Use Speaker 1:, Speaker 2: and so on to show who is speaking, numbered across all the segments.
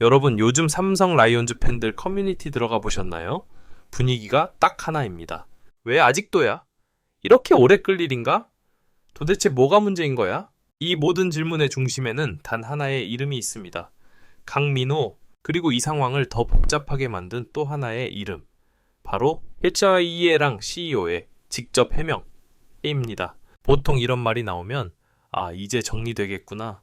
Speaker 1: 여러분 요즘 삼성 라이온즈 팬들 커뮤니티 들어가 보셨나요? 분위기가 딱 하나입니다. 왜 아직도야? 이렇게 오래 끌 일인가? 도대체 뭐가 문제인 거야? 이 모든 질문의 중심에는 단 하나의 이름이 있습니다. 강민호, 그리고 이 상황을 더 복잡하게 만든 또 하나의 이름. 바로 힐차이에랑 CEO의 직접 해명입니다. 보통 이런 말이 나오면, 아, 이제 정리되겠구나.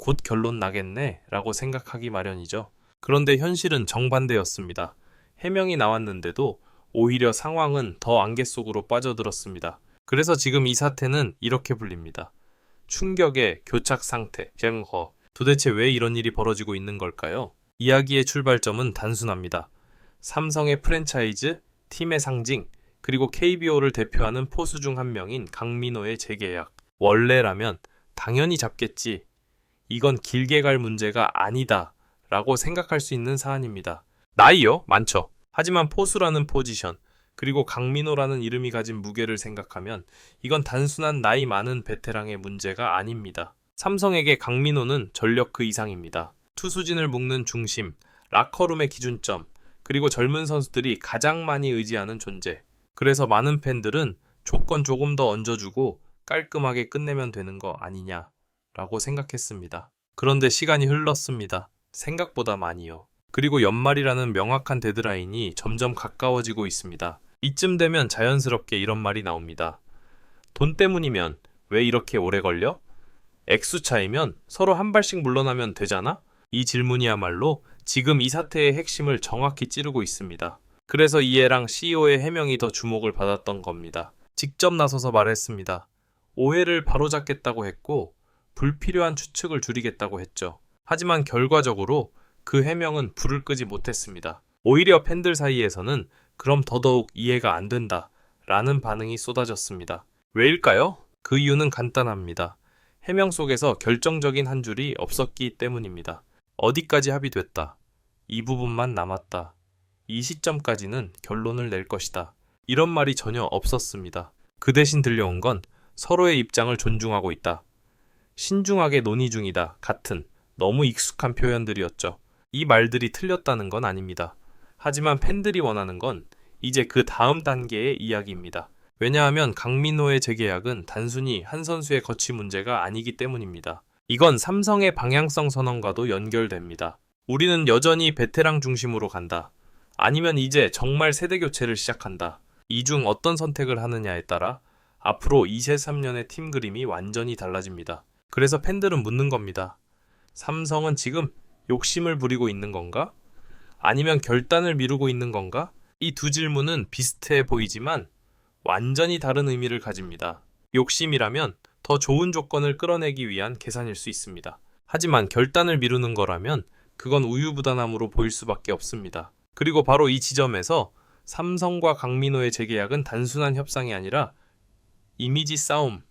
Speaker 1: 곧 결론 나겠네. 라고 생각하기 마련이죠. 그런데 현실은 정반대였습니다. 해명이 나왔는데도 오히려 상황은 더 안개 속으로 빠져들었습니다. 그래서 지금 이 사태는 이렇게 불립니다. 충격의 교착 상태, 쟁허. 도대체 왜 이런 일이 벌어지고 있는 걸까요? 이야기의 출발점은 단순합니다. 삼성의 프랜차이즈, 팀의 상징, 그리고 KBO를 대표하는 포수 중 한 명인 강민호의 재계약. 원래라면 당연히 잡겠지. 이건 길게 갈 문제가 아니다. 라고 생각할 수 있는 사안입니다. 나이요? 많죠. 하지만 포수라는 포지션, 그리고 강민호라는 이름이 가진 무게를 생각하면 이건 단순한 나이 많은 베테랑의 문제가 아닙니다. 삼성에게 강민호는 전력 그 이상입니다. 투수진을 묶는 중심, 라커룸의 기준점, 그리고 젊은 선수들이 가장 많이 의지하는 존재. 그래서 많은 팬들은 조건 조금 더 얹어주고 깔끔하게 끝내면 되는 거 아니냐 라고 생각했습니다. 그런데 시간이 흘렀습니다. 생각보다 많이요. 그리고 연말이라는 명확한 데드라인이 점점 가까워지고 있습니다. 이쯤 되면 자연스럽게 이런 말이 나옵니다. 돈 때문이면 왜 이렇게 오래 걸려? 액수 차이면 서로 한 발씩 물러나면 되잖아? 이 질문이야말로 지금 이 사태의 핵심을 정확히 찌르고 있습니다. 그래서 이해랑 CEO의 해명이 더 주목을 받았던 겁니다. 직접 나서서 말했습니다. 오해를 바로잡겠다고 했고 불필요한 추측을 줄이겠다고 했죠. 하지만 결과적으로 그 해명은 불을 끄지 못했습니다. 오히려 팬들 사이에서는 그럼 더더욱 이해가 안 된다 라는 반응이 쏟아졌습니다. 왜일까요? 그 이유는 간단합니다. 해명 속에서 결정적인 한 줄이 없었기 때문입니다. 어디까지 합의됐다. 이 부분만 남았다. 이 시점까지는 결론을 낼 것이다. 이런 말이 전혀 없었습니다. 그 대신 들려온 건 서로의 입장을 존중하고 있다. 신중하게 논의 중이다. 같은 너무 익숙한 표현들이었죠. 이 말들이 틀렸다는 건 아닙니다. 하지만 팬들이 원하는 건 이제 그 다음 단계의 이야기입니다. 왜냐하면 강민호의 재계약은 단순히 한 선수의 거치 문제가 아니기 때문입니다. 이건 삼성의 방향성 선언과도 연결됩니다. 우리는 여전히 베테랑 중심으로 간다. 아니면 이제 정말 세대 교체를 시작한다. 이 중 어떤 선택을 하느냐에 따라 앞으로 2세 3년의 팀 그림이 완전히 달라집니다. 그래서 팬들은 묻는 겁니다. 삼성은 지금 욕심을 부리고 있는 건가? 아니면 결단을 미루고 있는 건가? 이 두 질문은 비슷해 보이지만 완전히 다른 의미를 가집니다. 욕심이라면 더 좋은 조건을 끌어내기 위한 계산일 수 있습니다. 하지만 결단을 미루는 거라면 그건 우유부단함으로 보일 수밖에 없습니다. 그리고 바로 이 지점에서 삼성과 강민호의 재계약은 단순한 협상이 아니라 이미지 싸움으로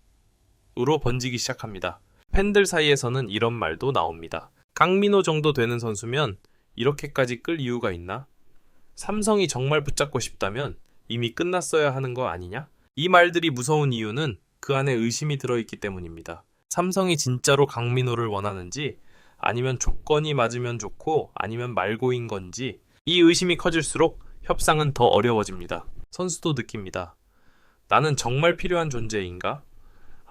Speaker 1: 번지기 시작합니다. 팬들 사이에서는 이런 말도 나옵니다. 강민호 정도 되는 선수면 이렇게까지 끌 이유가 있나? 삼성이 정말 붙잡고 싶다면 이미 끝났어야 하는 거 아니냐? 이 말들이 무서운 이유는 그 안에 의심이 들어있기 때문입니다. 삼성이 진짜로 강민호를 원하는지 아니면 조건이 맞으면 좋고 아니면 말고인 건지 이 의심이 커질수록 협상은 더 어려워집니다. 선수도 느낍니다. 나는 정말 필요한 존재인가?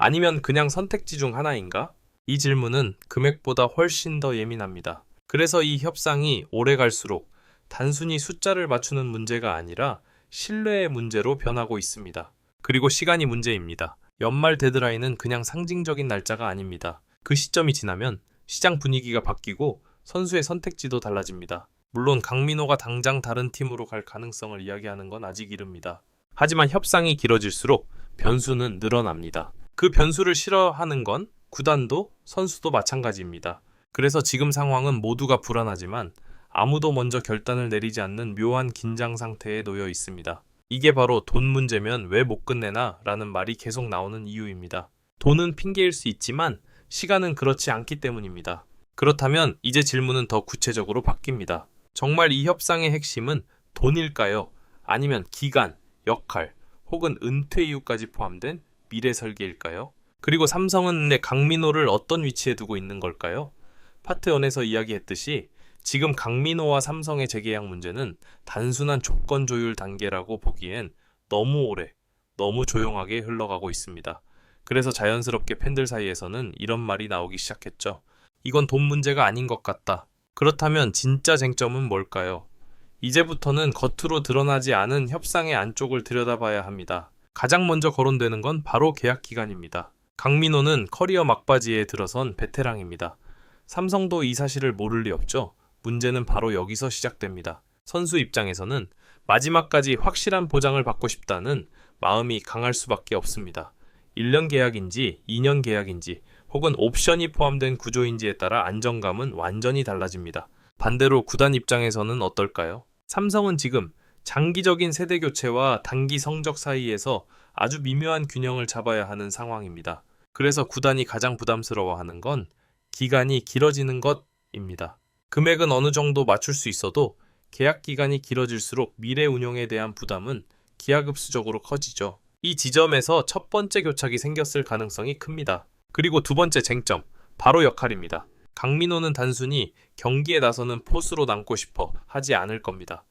Speaker 1: 아니면 그냥 선택지 중 하나인가? 이 질문은 금액보다 훨씬 더 예민합니다. 그래서 이 협상이 오래 갈수록 단순히 숫자를 맞추는 문제가 아니라 신뢰의 문제로 변하고 있습니다. 그리고 시간이 문제입니다. 연말 데드라인은 그냥 상징적인 날짜가 아닙니다. 그 시점이 지나면 시장 분위기가 바뀌고 선수의 선택지도 달라집니다. 물론 강민호가 당장 다른 팀으로 갈 가능성을 이야기하는 건 아직 이릅니다. 하지만 협상이 길어질수록 변수는 늘어납니다. 그 변수를 싫어하는 건 구단도 선수도 마찬가지입니다. 그래서 지금 상황은 모두가 불안하지만 아무도 먼저 결단을 내리지 않는 묘한 긴장 상태에 놓여 있습니다. 이게 바로 돈 문제면 왜 못 끝내나 라는 말이 계속 나오는 이유입니다. 돈은 핑계일 수 있지만 시간은 그렇지 않기 때문입니다. 그렇다면 이제 질문은 더 구체적으로 바뀝니다. 정말 이 협상의 핵심은 돈일까요? 아니면 기간, 역할, 혹은 은퇴 이후까지 포함된 미래 설계일까요? 그리고 삼성은 내 강민호를 어떤 위치에 두고 있는 걸까요? 파트 1에서 이야기했듯이 지금 강민호와 삼성의 재계약 문제는 단순한 조건 조율 단계라고 보기엔 너무 오래, 너무 조용하게 흘러가고 있습니다. 그래서 자연스럽게 팬들 사이에서는 이런 말이 나오기 시작했죠. 이건 돈 문제가 아닌 것 같다. 그렇다면 진짜 쟁점은 뭘까요? 이제부터는 겉으로 드러나지 않은 협상의 안쪽을 들여다봐야 합니다. 가장 먼저 거론되는 건 바로 계약 기간입니다. 강민호는 커리어 막바지에 들어선 베테랑입니다. 삼성도 이 사실을 모를 리 없죠. 문제는 바로 여기서 시작됩니다. 선수 입장에서는 마지막까지 확실한 보장을 받고 싶다는 마음이 강할 수밖에 없습니다. 1년 계약인지 2년 계약인지 혹은 옵션이 포함된 구조인지에 따라 안정감은 완전히 달라집니다. 반대로 구단 입장에서는 어떨까요? 삼성은 지금 장기적인 세대 교체와 단기 성적 사이에서 아주 미묘한 균형을 잡아야 하는 상황입니다. 그래서 구단이 가장 부담스러워하는 건 기간이 길어지는 것입니다. 금액은 어느 정도 맞출 수 있어도 계약 기간이 길어질수록 미래 운용에 대한 부담은 기하급수적으로 커지죠. 이 지점에서 첫 번째 교착이 생겼을 가능성이 큽니다. 그리고 두 번째 쟁점, 바로 역할입니다. 강민호는 단순히 경기에 나서는 포수로 남고 싶어 하지 않을 겁니다.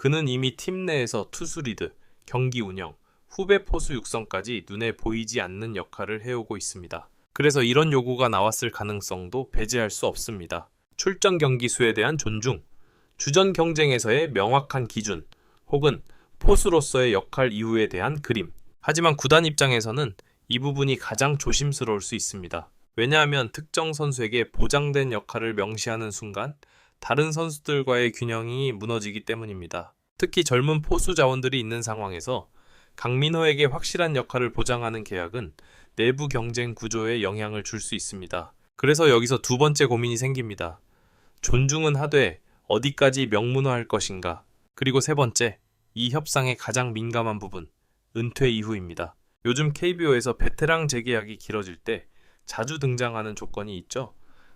Speaker 1: 그는 이미 팀 내에서 투수 리드, 경기 운영, 후배 포수 육성까지 눈에 보이지 않는 역할을 해오고 있습니다. 그래서 이런 요구가 나왔을 가능성도 배제할 수 없습니다. 출전 경기 수에 대한 존중, 주전 경쟁에서의 명확한 기준, 혹은 포수로서의 역할 이후에 대한 그림. 하지만 구단 입장에서는 이 부분이 가장 조심스러울 수 있습니다. 왜냐하면 특정 선수에게 보장된 역할을 명시하는 순간 다른 선수들과의 균형이 무너지기 때문입니다. 특히 젊은 포수 자원들이 있는 상황에서 강민호에게 확실한 역할을 보장하는 계약은 내부 경쟁 구조에 영향을 줄 수 있습니다. 그래서 여기서 두 번째 고민이 생깁니다. 존중은 하되 어디까지 명문화할 것인가? 그리고 세 번째, 이 협상의 가장 민감한 부분, 은퇴 이후입니다. 요즘 KBO에서 베테랑 재계약이 길어질 때 자주 등장하는 조건이 있죠.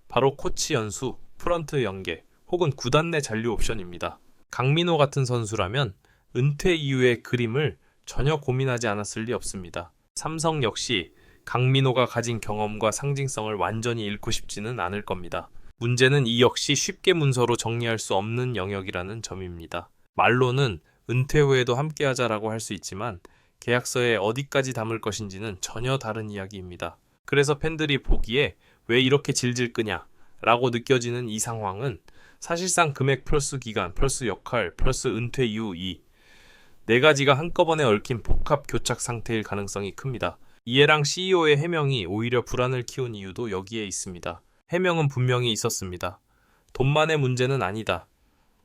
Speaker 1: 바로 코치 연수, 프런트 연계, 혹은 구단 내 잔류 옵션입니다. 강민호 같은 선수라면 은퇴 이후의 그림을 전혀 고민하지 않았을 리 없습니다. 삼성 역시 강민호가 가진 경험과 상징성을 완전히 잃고 싶지는 않을 겁니다. 문제는 이 역시 쉽게 문서로 정리할 수 없는 영역이라는 점입니다. 말로는 은퇴 후에도 함께하자라고 할 수 있지만 계약서에 어디까지 담을 것인지는 전혀 다른 이야기입니다. 그래서 팬들이 보기에 왜 이렇게 질질 끄냐 라고 느껴지는 이 상황은 사실상 금액 플러스 기간, 플러스 역할, 플러스 은퇴 이후 이네 가지가 한꺼번에 얽힌 복합 교착 상태일 가능성이 큽니다. 이해랑 CEO의 해명이 오히려 불안을 키운 이유도 여기에 있습니다. 해명은 분명히 있었습니다. 돈만의 문제는 아니다.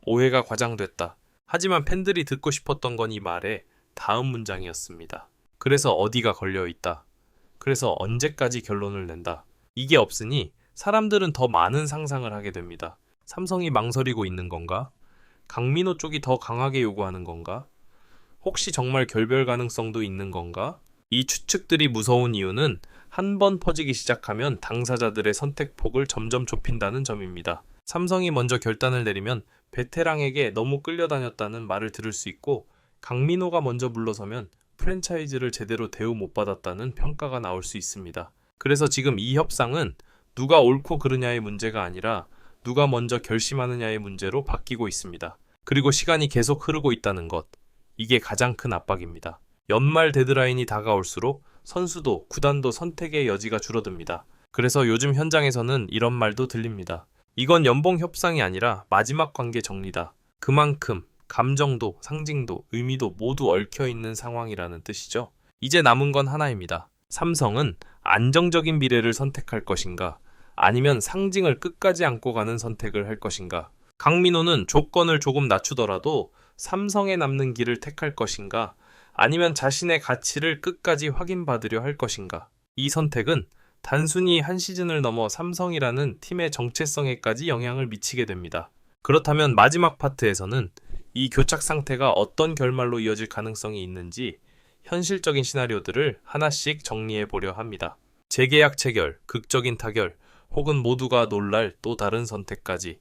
Speaker 1: 오해가 과장됐다. 하지만 팬들이 듣고 싶었던 건 이 말의 다음 문장이었습니다. 그래서 어디가 걸려 있다. 그래서 언제까지 결론을 낸다. 이게 없으니 사람들은 더 많은 상상을 하게 됩니다. 삼성이 망설이고 있는 건가? 강민호 쪽이 더 강하게 요구하는 건가? 혹시 정말 결별 가능성도 있는 건가? 이 추측들이 무서운 이유는 한 번 퍼지기 시작하면 당사자들의 선택폭을 점점 좁힌다는 점입니다. 삼성이 먼저 결단을 내리면 베테랑에게 너무 끌려다녔다는 말을 들을 수 있고 강민호가 먼저 물러서면 프랜차이즈를 제대로 대우 못 받았다는 평가가 나올 수 있습니다. 그래서 지금 이 협상은 누가 옳고 그르냐의 문제가 아니라 누가 먼저 결심하느냐의 문제로 바뀌고 있습니다. 그리고 시간이 계속 흐르고 있다는 것. 이게 가장 큰 압박입니다. 연말 데드라인이 다가올수록 선수도 구단도 선택의 여지가 줄어듭니다. 그래서 요즘 현장에서는 이런 말도 들립니다. 이건 연봉 협상이 아니라 마지막 관계 정리다. 그만큼 감정도 상징도 의미도 모두 얽혀 있는 상황이라는 뜻이죠. 이제 남은 건 하나입니다. 삼성은 안정적인 미래를 선택할 것인가 아니면 상징을 끝까지 안고 가는 선택을 할 것인가. 강민호는 조건을 조금 낮추더라도 삼성에 남는 길을 택할 것인가 아니면 자신의 가치를 끝까지 확인받으려 할 것인가. 이 선택은 단순히 한 시즌을 넘어 삼성이라는 팀의 정체성에까지 영향을 미치게 됩니다. 그렇다면 마지막 파트에서는 이 교착 상태가 어떤 결말로 이어질 가능성이 있는지 현실적인 시나리오들을 하나씩 정리해 보려 합니다. 재계약 체결, 극적인 타결, 혹은 모두가 놀랄 또 다른 선택까지